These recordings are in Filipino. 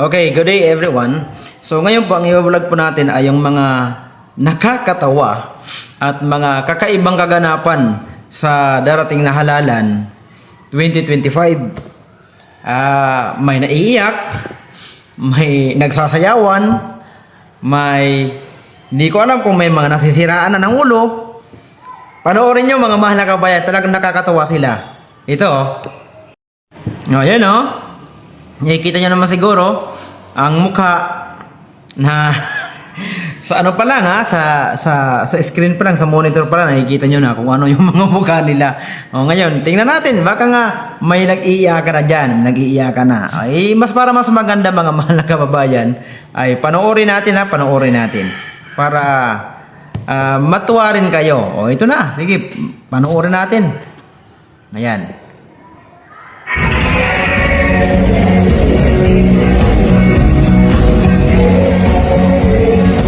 Okay, good day everyone. So ngayon po ang i-vlog po natin ay yung mga nakakatawa at mga kakaibang kaganapan sa darating na halalan 2025. Ah, may naiiyak, may nagsasayawan, may hindi ko alam kung may mga nasisiraan na ng ulo. Panoorin nyo mga mahal na kabayan, talagang nakakatawa sila. Ito oh. Oh, yan oh. Nakikita nyo naman siguro ang mukha na sa ano pa lang ha, sa, sa, sa screen pa lang, sa monitor pa lang, nakikita nyo na kung ano yung mga mukha nila. O ngayon, tingnan natin, baka nga may nag-iiyakan na dyan, nag-iiyakan na. Ay, mas para mas maganda mga mahal na kababayan, ay panoorin natin ha, panoorin natin. Para ah, matuwa rin kayo. O ito na, sige, panoorin natin. Ayan.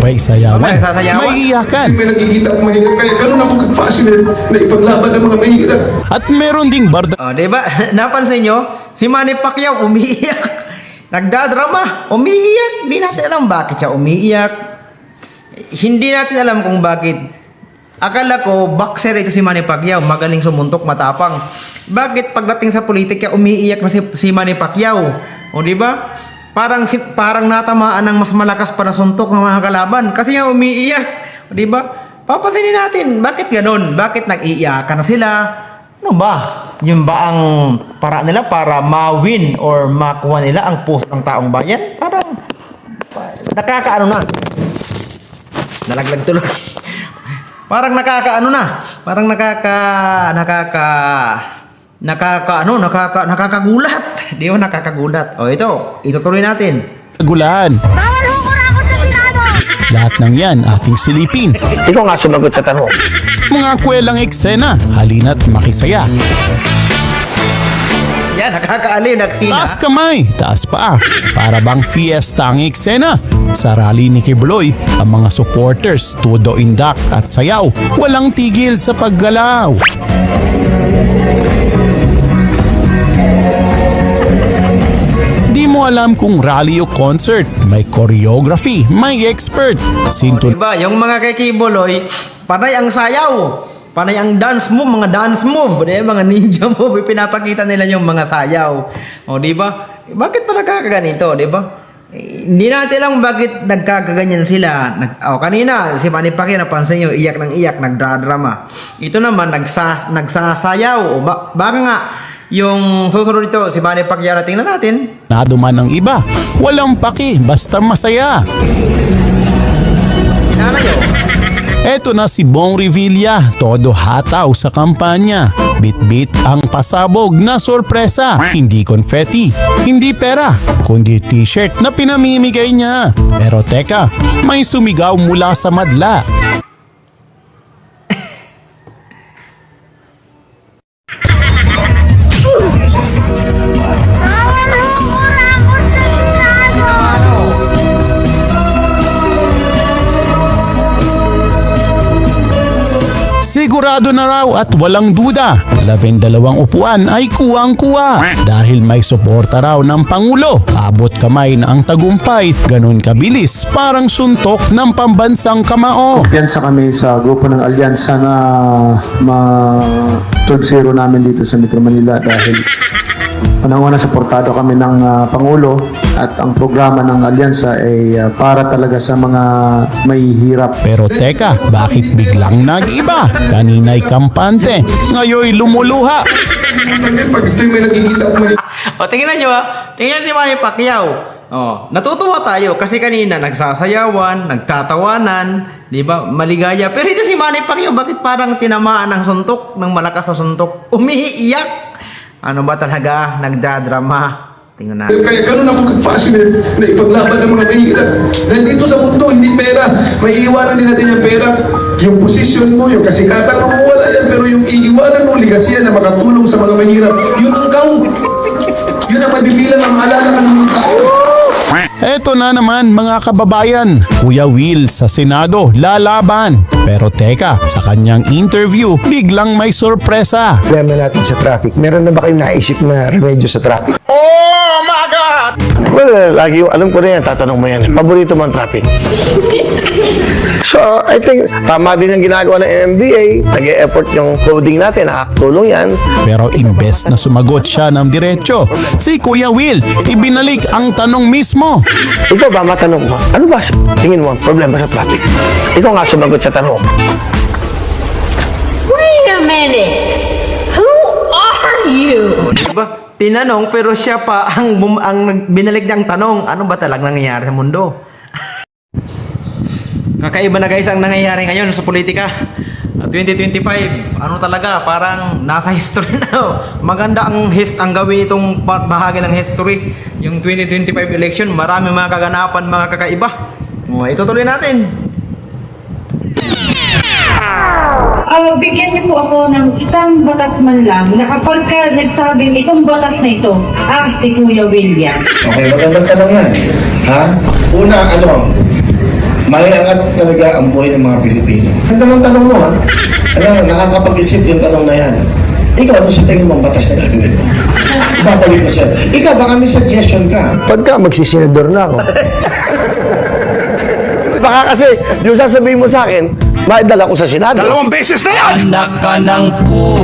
May sayawan, May iyakan, May nakikita akong mahirap kaya ganun ako ka-passionate na ipaglaban ng mga mahirap. at meron ding barda Oh, 'di ba? Napansin nyo? Si Manny Pacquiao umiiyak. Nagdadrama, umiiyak. Hindi natin alam bakit siya umiiyak. Hindi natin alam kung bakit. Akala ko boxer ito si Manny Pacquiao, magaling sumuntok, matapang. Bakit pagdating sa politika umiiyak na si, si Manny Pacquiao? O di ba? Parang si parang natamaan ng mas malakas pa na suntok ng mga kalaban kasi nga umiiyak. O di ba? Papatinin natin, bakit ganun? Bakit nag-iiyakan na sila? Ano ba? Yung ba ang para nila para ma-win or makuha nila ang puso ng taong bayan? Parang nakakaano na. Nalaglag tuloy. Parang nakakaano na. Parang nakaka nakaka nakaka ano, nakaka nakakagulat. Di ba nakakagulat? O ito, itutuloy natin. gulaan. Bawal ho ako sa Senado! Lahat ng yan ating silipin. Ikaw nga sumagot sa tanong. Mga kwelang eksena, halina't makisaya. Yan, nakakaaliw, nagsina. Taas kamay, taas paa. Para bang fiesta ang eksena. Sa rally ni Kibloy, ang mga supporters todo indak at sayaw. Walang tigil sa paggalaw. Alam kung rally o concert. May choreography, may expert. Sinton Diba, yung mga kay Kiboloy, panay ang sayaw. Panay ang dance move, mga dance move, di ba? mga ninja move, pinapakita nila yung mga sayaw. O, di ba? Bakit pa nagkakaganito, di ba? Eh, hindi natin alam bakit nagkakaganyan sila. Nag, oh, kanina, si Manny Pacquiao, napansin nyo, iyak ng iyak, nagdradrama. Ito naman, nagsas, nagsasayaw. O, ba, baka nga, yung susunod ito, si Manny Pacquiao, na tingnan natin. naduman ng iba. Walang paki, basta masaya. Sinanay, oh. Eto na si Bong Revilla, todo hataw sa kampanya. Bit-bit ang pasabog na sorpresa. Hindi confetti, hindi pera, kundi t-shirt na pinamimigay niya. Pero teka, may sumigaw mula sa madla. Sigurado na raw at walang duda, labindalawang upuan ay kuwang-kuwa. Dahil may suporta raw ng Pangulo. Abot kamay na ang tagumpay, ganun kabilis, parang suntok ng pambansang kamao. Kumpiyansa kami sa grupo ng Alyansa na ma 2-0 namin dito sa Metro Manila dahil unang-una suportado kami ng ah, Pangulo at ang programa ng Alyansa ay ah, para talaga sa mga may hirap. Pero teka, bakit biglang nag-iba? Kanina'y kampante, ngayon lumuluha. O, tingnan nyo ah. Tingnan si Manny Pacquiao. Oh, natutuwa tayo kasi kanina nagsasayawan, nagtatawanan, 'di ba? Maligaya. Pero ito si Manny Pacquiao, bakit parang tinamaan ng suntok, ng malakas na suntok? Umiiyak. Ano ba talaga? Nagdadrama. Tingnan natin. Kaya ganun ako ka-passionate na ipaglaban ng mga mahirap. Dahil dito sa mundo, hindi pera. May iiwanan din natin yung pera. Yung posisyon mo, yung kasikatan mo, wala yan. Pero yung iiwanan mo, ligasiyan na makatulong sa mga mahirap, yun ang count. Yun ang mabibilang ang alala ng mga tao. Eto na naman mga kababayan, Kuya Will sa Senado lalaban. Pero teka, sa kanyang interview, biglang may sorpresa. Problema natin sa traffic. Meron na ba kayong naisip na remedyo sa traffic? Oh! Well, lagi alam ko na yan, tatanong mo yan. Paborito mo ang traffic. so, I think, tama din ang ginagawa ng MBA. Nag-e-effort yung coding natin, nakakatulong yan. Pero imbes na sumagot siya ng diretsyo, si Kuya Will ibinalik ang tanong mismo. Ikaw ba, matanong mo, ano ba tingin mo ang problema sa traffic? Ikaw nga sumagot sa tanong. Wait a minute! Who are you? Diba? Tinanong pero siya pa ang, bum- ang binalik niyang tanong. Ano ba talagang nangyayari sa mundo? Kakaiba na guys ang nangyayari ngayon sa politika. Uh, 2025, ano talaga, parang nasa history na. Maganda ang his ang gawin itong bahagi ng history. Yung 2025 election, marami mga kaganapan, mga kakaiba. O, itutuloy natin. Ah, bigyan niyo po ako ng isang batas man lang na kapag ka nagsabing itong batas na ito, ah, si Kuya William. Okay, magandang tanong yan. Ha? Una, ano, maiangat talaga ang buhay ng mga Pilipino. Ganda ng tanong mo, ha? Alam mo, nakakapag-isip yung tanong na yan. Ikaw, ano sa tingin mo ang batas na gagawin mo? Babalik ko siya. Ikaw, baka may suggestion ka. Pagka magsisenador na ako. Baka kasi, yung sasabihin mo sa akin, maidala ko sa Senado. Dalawang beses na yan! Anak ka ng po.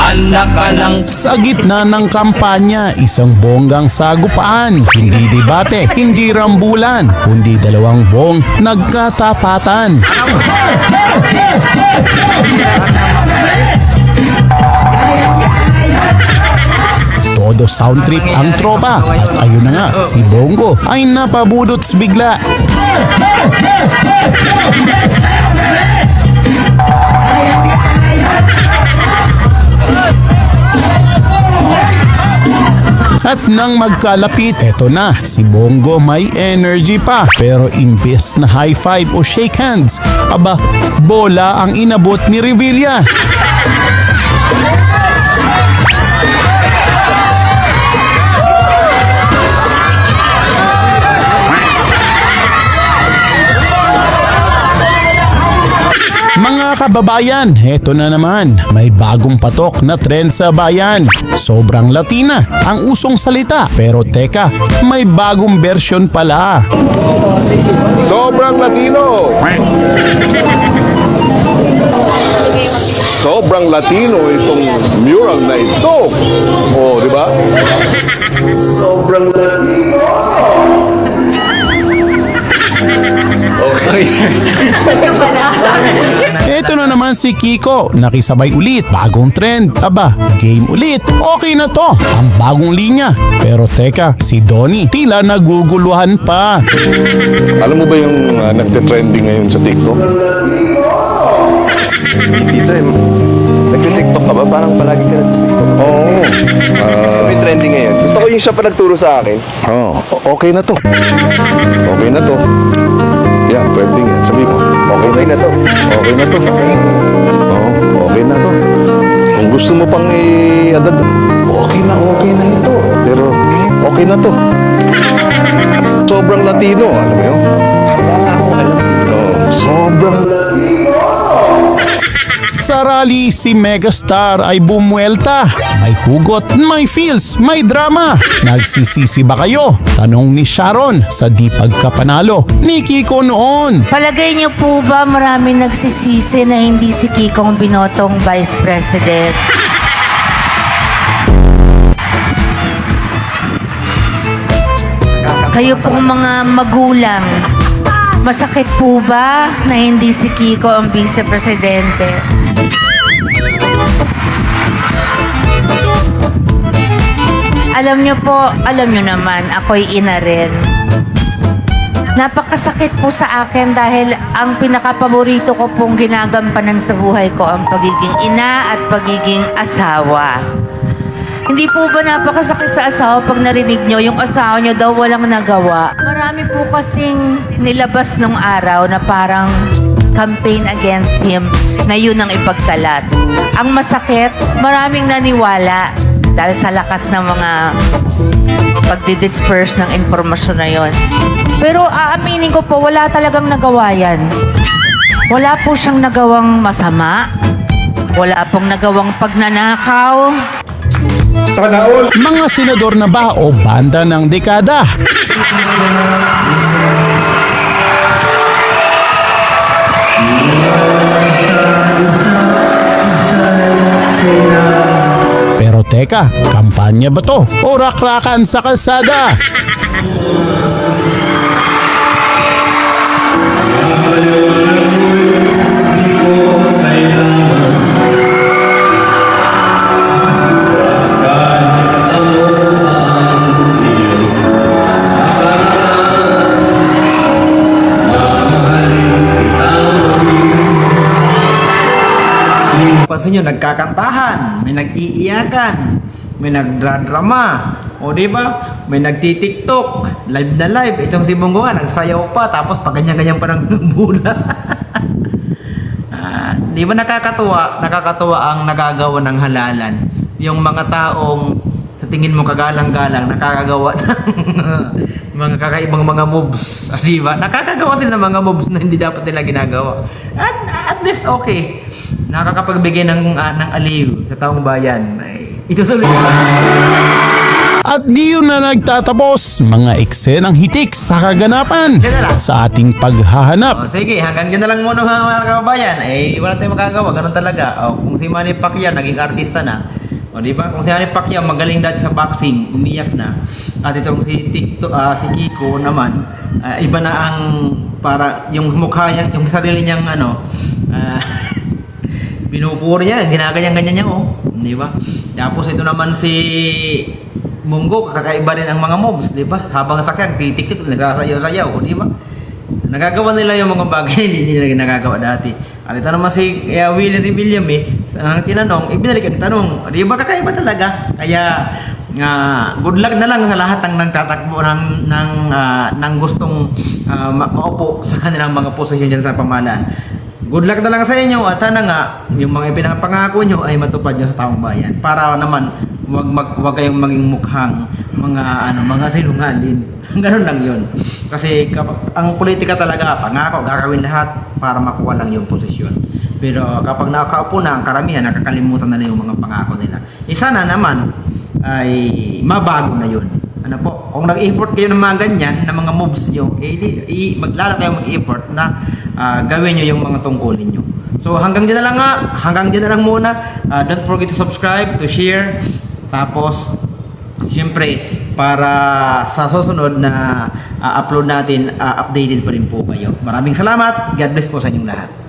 Anak ka ng Sa gitna ng kampanya, isang bonggang sagupaan, hindi debate, hindi rambulan, kundi dalawang bong nagkatapatan. Todo sound trip ang tropa at ayun na nga, si Bongo ay napabudots bigla. Nang magkalapit, eto na, si Bongo may energy pa. Pero imbes na high five o shake hands, aba, bola ang inabot ni Revilla. Kababayan, eto na naman. May bagong patok na trend sa bayan. Sobrang Latina ang usong salita. Pero teka, may bagong version pala. Sobrang Latino. Sobrang Latino itong mural na ito. Oh, di ba? Sobrang Latino. Eto na naman si Kiko, nakisabay ulit, bagong trend. Aba, game ulit. Okay na to, ang bagong linya. Pero teka, si Donnie, tila naguguluhan pa. Alam mo ba yung uh, nagte-trending ngayon sa TikTok? Dito eh, nag-tiktok ka ba? Parang palagi ka nag-tiktok. Oo. Ah, May trending ngayon. Gusto ko yung siya pa nagturo sa akin. oh, o- okay na to. Okay na to. Yeah, trending yan. Sabi mo, okay na, na to. Okay na to. Oo, okay na to. Kung gusto mo pang i-adag, okay na, okay na ito. Pero, okay na to. Sobrang Latino, alam mo yun? Sobrang Sa rally, si Megastar ay bumuelta. May hugot, may feels, may drama. Nagsisisi ba kayo? Tanong ni Sharon sa di pagkapanalo ni Kiko noon. Palagay niyo po ba marami nagsisisi na hindi si Kikong binotong Vice President? Kayo pong mga magulang, masakit po ba na hindi si Kiko ang Vice Presidente? Alam niyo po, alam niyo naman, ako'y ina rin. Napakasakit po sa akin dahil ang pinakapaborito ko pong ginagampanan sa buhay ko ang pagiging ina at pagiging asawa. Hindi po ba napakasakit sa asawa pag narinig nyo yung asawa nyo daw walang nagawa? Marami po kasing nilabas nung araw na parang campaign against him na yun ang ipagkalat. Ang masakit, maraming naniwala dahil sa lakas ng mga pagdi-disperse ng informasyon na yon. Pero aaminin ko po, wala talagang nagawa yan. Wala po siyang nagawang masama. Wala pong nagawang pagnanakaw. Sana all. Mga senador na ba o banda ng dekada? Teka, kampanya ba to o rakrakan sa kalsada? Pansin nyo, nagkakantahan, may nag-iiyakan, may nagdradrama, o di ba? May nagtitiktok, live na live. Itong si Bongo nga, nagsayaw pa, tapos pag ganyan-ganyan pa ng bula. Ah, di ba nakakatuwa? Nakakatuwa ang nagagawa ng halalan. Yung mga taong sa tingin mo kagalang-galang, nakakagawa ng mga kakaibang mga moves. Ah, Di ba? Nakakagawa sila ng mga moves na hindi dapat nila ginagawa. At at least okay. Nakakapagbigay ng, ah, ng aliw sa taong bayan. Ay, itutuloy ko. At di yun na nagtatapos, mga eksenang hitik sa kaganapan sa ating paghahanap O, sige, hanggang dyan na lang muna mga kababayan. Eh, wala tayong magagawa. Ganun talaga. O, kung si Manny Pacquiao naging artista na. O, di ba? Kung si Manny Pacquiao magaling dati sa boxing, umiyak na. At itong si Tikto, ah, si Kiko naman, ah, iba na ang para yung mukha niya, yung sarili niyang ano, ah, binupuri niya, ginaganyan-ganyan niya, oh. Di ba? Tapos ito naman si Munggo, kakaiba rin ang mga moves, di ba? Habang sakyan, titik-tik, nagsasayaw-sayaw, di ba? Nagagawa nila yung mga bagay hindi nila nagagawa dati. At ito naman si uh, Willie Rebellion eh, ang tinanong, ibinalik ang tanong, di ba kakaiba talaga? Kaya, nga good luck na lang sa lahat ng nagtatakbo ng ng ah, ng gustong ma- maupo sa kanilang mga posisyon diyan sa pamahalaan. Good luck na lang sa inyo at sana nga yung mga pinapangako nyo ay matupad nyo sa taong bayan para naman wag mag wag kayong maging mukhang mga ano mga sinungaling. Ganun lang 'yun. Kasi kapag, ang politika talaga pangako gagawin lahat para makuha lang yung posisyon. Pero kapag nakaupo na ang karamihan nakakalimutan na nila yung mga pangako nila. Eh sana naman ay mabago na 'yun. Ano po, kung nag-effort kayo ng mga ganyan, ng mga moves nyo, eh, i, maglala kayo mag-effort na ah, gawin nyo yung mga tungkulin nyo. So hanggang dyan na lang nga, hanggang dyan na lang muna. Ah, don't forget to subscribe, to share. Tapos, siyempre, para sa susunod na ah, upload natin, ah, updated pa rin po kayo. Maraming salamat. God bless po sa inyong lahat.